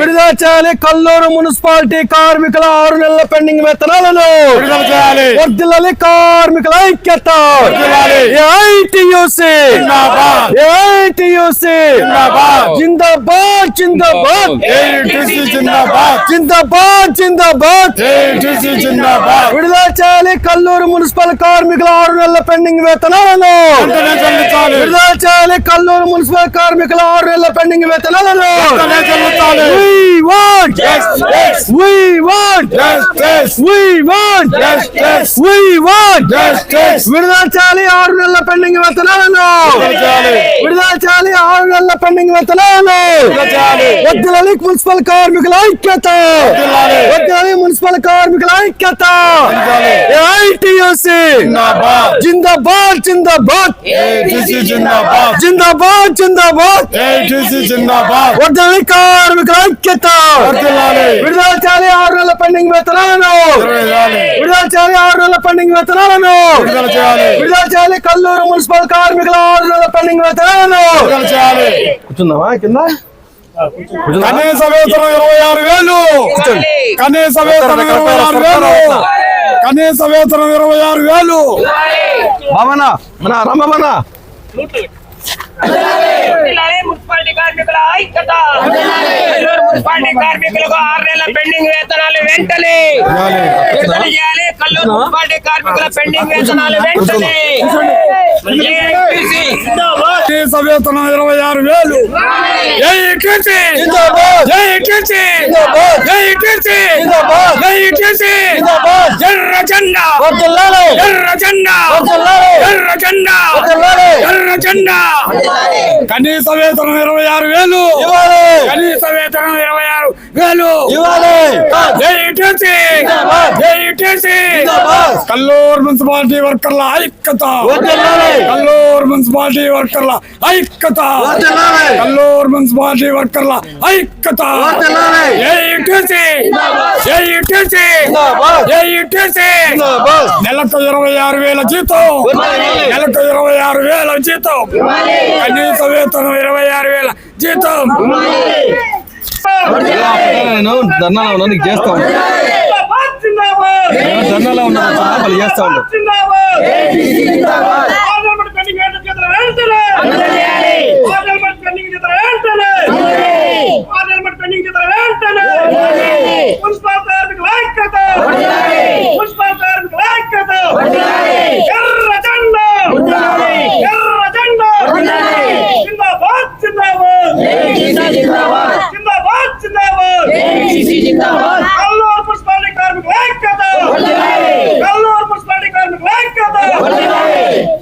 విడుదల చేయాలి కల్లూరు మున్సిపాలిటీ కార్మికుల ఆరు నెలల పెండింగ్ వేతనాలను విడుదల చేయాలి వర్దిల్లాలి కార్మికుల ఐక్యత. ఏఐటియుసి జిందాబాద్. ఏఐటియుసి జిందాబాద్. జిందాబాద్ జిందాబాద్. ఏఐటీసీ జిందాబాద్. జిందాబాద్. జిందాబాద్ ఏఐటీసీ జిందాబాద్. విడుదల చేయాలి కల్లూరు మున్సిపల్ కార్మికుల ఆరు నెలల పెండింగ్ వేతనాలను. విడుదల చేయాలి కల్లూరు మున్సిపల్ కార్మికుల ఆరు నెలల పెండింగ్ వేతనాలను. We want. Yes, yes. We want. Want Justice. We want. Justice. విడుదల ఆరు నెలల పెండింగ్ వేతనాలను విడుదల ఆరు నెలల పెండింగ్ చేయాలి. వద్దులని మున్సిపల్ కార్మికుల ఐక్యత. వద్దులని. మున్సిపల్ కార్మికుల ఐక్యత. ఏఐటియుసి జిందాబాద్. జిందాబాద్ జిందాబాద్. జిందాబాద్. జిందాబాద్ వద్దని కార్మికుల ఐక్యత. విడుదల ఆరు నెలల పెండింగ్ వేతనాలను విడుదల చేయాలి. ఆరు నెలల పెండింగ్ వేతనాలను విడుదల చేయాలి. కల్లూరు మున్సిపల్ కార్మికుల ఆరు నెలల పెండింగ్ వేతనాలను కూర్చుందామా కింద కనీస వేతనం ఇరవై ఆరు వేలు కనీస వేతనం ఇరవై ఆరు వేలు కనీస వేతనం ఇరవై ఆరు వేలు బామన మన రమ్మన మున్సిపాలిటీ కార్మికుల ఐక్యత మున్సిపాలిటీ కార్మికులకు ఆరు నెలల పెండింగ్ వేతనాలు వెంటనే. విడుదల చేయాలి. కల్లూరు మున్సిపాలిటీ కార్మికుల పెండింగ్ వేతనాలు వెంటనే. ఇరవై ఆరు వేలు. ఎర్ర జెండా ఎర్ర జెండా ఎర్ర జెండా ఎర్ర జెండా కనీస వేతనం ఇరవై ఆరు వేలు. ఇవ్వాలి. కనీస వేతనం ఇరవై ఆరు వేలు. ఇవ్వాలి. కల్లూరు మున్సిపాలిటీ వర్కర్ల ఐక్యత. కల్లూరు మున్సిపాలిటీ వర్కర్ల ఐక్యత. కల్లూరు మున్సిపాలిటీ వర్కర్ల ఐక్యత. వర్ధిల్లాలి. నెలకు ఇరవై ఆరు వేల జీతం. నెలకు ఇరవై ఆరు వేల జీతం. కనీస వేతనం ఇరవై ఆరు వేల జీతం. నేను ధర్నాలో ఉన్నా నీకు చేస్తా ఉంటా ధర్నాలో ఉన్నా. చేస్తా ఉంటా మున్సిపల్ కార్మికుల ఐక్యత మున్సిపల్ కార్మికుల ఐక్యత ఎర్ర జెండా ఎర్ర జెండా జిందాబాద్ జిందాబాద్ జిందాబాద్ జిందాబాద్ కల్లూరు మున్సిపాలిటీ కార్మికుల ఐక్యత కల్లూరు మున్సిపాలిటీ కార్మికుల ఐక్యత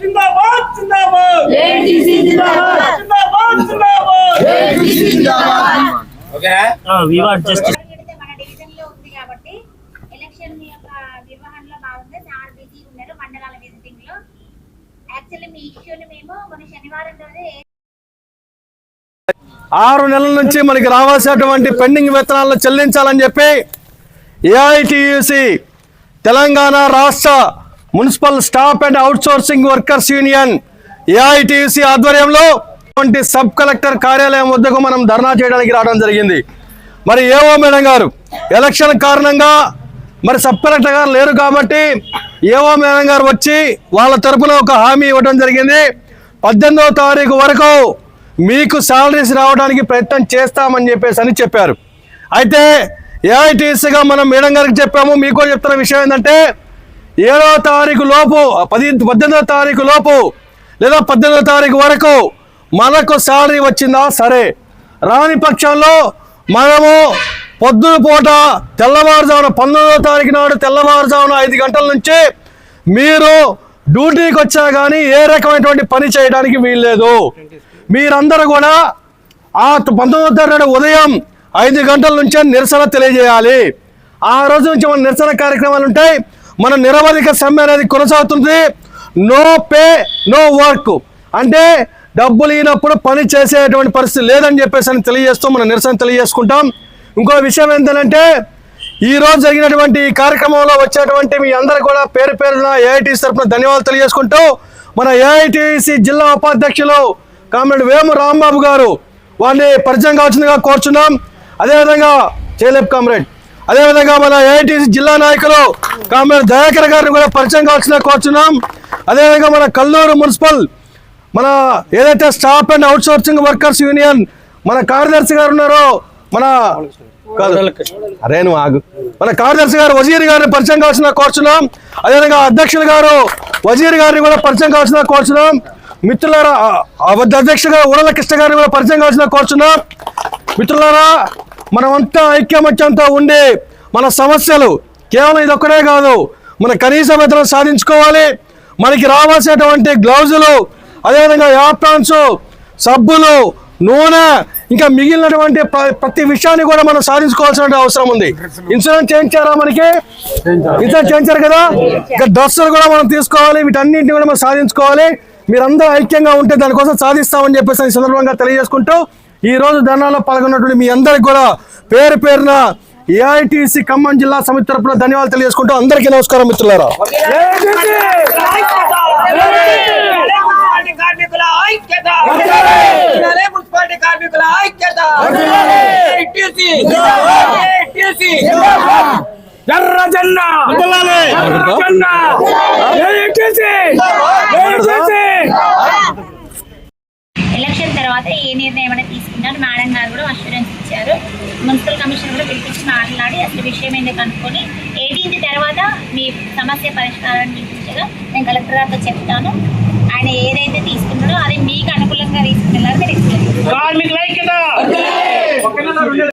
జిందాబాద్ జిందాబాద్ జిందాబాద్ జిందాబాద్ పరిగెడితే మన డివిజన్లో ఉంది కాబట్టి ఎలక్షన్ యొక్క నిర్వహణలో బాగుంది. సార్ బిజీ ఉన్నారు మండలాల విజిటింగ్లో. యాక్చువల్లీ మీ ఇష్యూని మేము మన శనివారం రోజే ఆరు నెలల నుంచి మనకి రావాల్సినటువంటి పెండింగ్ వేతనాలను చెల్లించాలని చెప్పి ఏఐటియుసి తెలంగాణ రాష్ట్ర municipal staff and outsourcing workers union AITUC ఆధ్వర్యంలో వంటి సబ్ కలెక్టర్ కార్యాలయం వద్దకు మనం ధర్నా చేయడానికి రావడం జరిగింది. మరి ఏవో మేడం గారు ఎలక్షన్ కారణంగా మరి సబ్ కలెక్టర్ గారు లేరు కాబట్టి ఏవో మేడం గారు వచ్చి వాళ్ళ తరపున ఒక హామీ ఇవ్వడం జరిగింది. పద్దెనిమిదవ తారీఖు వరకు మీకు శాలరీస్ రావడానికి ప్రయత్నం చేస్తామని చెప్పేసి అని చెప్పారు. అయితే ఏఐటీసీగా మనం మేడం గారికి చెప్పాము మీకు చెప్తున్న విషయం ఏంటంటే ఏడవ తారీఖు లోపు పది పద్దెనిమిదవ తారీఖు లోపు లేదా పద్దెనిమిదవ తారీఖు వరకు మనకు శాలరీ వచ్చిందా? సరే. రాని పక్షంలో మనము పొద్దున పూట తెల్లవారుజామున పంతొమ్మిదవ తారీఖు నాడు తెల్లవారుజామున ఐదు గంటల నుంచి మీరు డ్యూటీకి వచ్చా కానీ ఏ రకమైనటువంటి పని చేయడానికి వీల్లేదు. మీరందరూ కూడా ఆ పంతొమ్మిదవ తారీఖు నాడు ఉదయం ఐదు గంటల నుంచే నిరసన తెలియజేయాలి. ఆ రోజు నుంచి మన నిరసన కార్యక్రమాలు ఉంటాయి. మన నిరవధిక సమ్మె అనేది కొనసాగుతుంది. No pay no work. అంటే డబ్బులు ఇనప్పుడు పని చేసేటువంటి పరిస్థితి లేదని చెప్పేసి అని తెలియజేస్తూ మన నిరసన తెలియజేసుకుంటాం. ఇంకో విషయం ఏంటంటే ఈరోజు జరిగినటువంటి ఈ కార్యక్రమంలో వచ్చేటువంటి మీ అందరు కూడా పేరు పేరున ఏఐటీసీ తరఫున ధన్యవాదాలు తెలియజేసుకుంటూ మన ఏఐటీసీ జిల్లా ఉపాధ్యక్షులు కామ్రేడ్ వేము రాంబాబు గారు వారిని పరిచయం కావాల్సిందిగా కోరుచున్నాం. అదేవిధంగా చేయలేపు కామ్రేడ్ అదేవిధంగా మన ఏఐటీసీ జిల్లా నాయకులు కామ్రేడ్ దయాకర్ గారిని కూడా పరిచయం కావాల్సిన కోరుచున్నాం. అదేవిధంగా మన కల్లూరు మున్సిపల్ మన ఏదైతే staff and outsourcing workers union మన కార్యదర్శి గారు ఉన్నారో మన అరే నువ్వు ఆగు. మన కార్యదర్శి గారు వజీర్ గారిని పరిచయం కావాల్సిన కోరుచున్నాం. అదేవిధంగా అధ్యక్షులు గారు వజీర్ గారిని కూడా పరిచయం కావాల్సిన కోరుచున్నాం. మిత్రులారా ఆ- అధ్యక్షుడు ఉడల కృష్ణ గారిని కూడా పరిచయం కావాల్సిన కోరుచున్నాం. మిత్రులారా మనమంతా ఐక్యమత్యంతో ఉండి మన సమస్యలు కేవలం ఇది కాదు మన కనీస వేతనం సాధించుకోవాలి. మనకి రావాల్సినటువంటి గ్లౌజులు అదేవిధంగా యాప్టాన్స్ సబ్బులు నూనె ఇంకా మిగిలినటువంటి ప్ర- ప్రతి విషయాన్ని కూడా మనం సాధించుకోవాల్సిన అవసరం ఉంది. ఇన్సూరెన్స్ చేయించారా మనకి? ఇన్సూరెన్స్ చేయించారు కదా? ఇంకా డ్రెస్సులు కూడా మనం తీసుకోవాలి వీటన్నింటిని కూడా మనం సాధించుకోవాలి. మీరందరూ ఐక్యంగా ఉంటే దానికోసం సాధిస్తామని చెప్పేసి ఈ సందర్భంగా తెలియజేసుకుంటూ ఈ రోజు ధర్నాలో పాల్గొన్నటువంటి మీ అందరికి కూడా పేరు పేరున ఏఐటిసి ఖమ్మం జిల్లా సమితి తరపున ధన్యవాదాలు తెలియజేసుకుంటూ అందరికీ నమస్కారం మిత్రులారా మున్సిపాలిటీ కార్మికుల ఐక్యత ఉండాలి మున్సిపాలిటీ కార్మికుల ఐక్యత ATC. ATC. ఎర్ర జెండా జెండా ఎలక్షన్ తర్వాత ఏ నిర్ణయం అనేది తీసుకున్నారు? మేడం గారు కూడా అష్యూరెన్స్ ఇచ్చారు. మున్సిపల్ కమిషన్ కూడా పిలిపించి మాట్లాడి అసలు విషయం ఏందో కనుక్కొని ఎయిటీన్త్ తర్వాత మీ సమస్య పరిష్కారాన్ని చూపించగా నేను కలెక్టర్ గారితో చెప్తాను. ఆయన ఏదైతే తీసుకున్నాడో అది మీకు అనుకూలంగా తీసుకునేలాగా మీరు కార్మికుల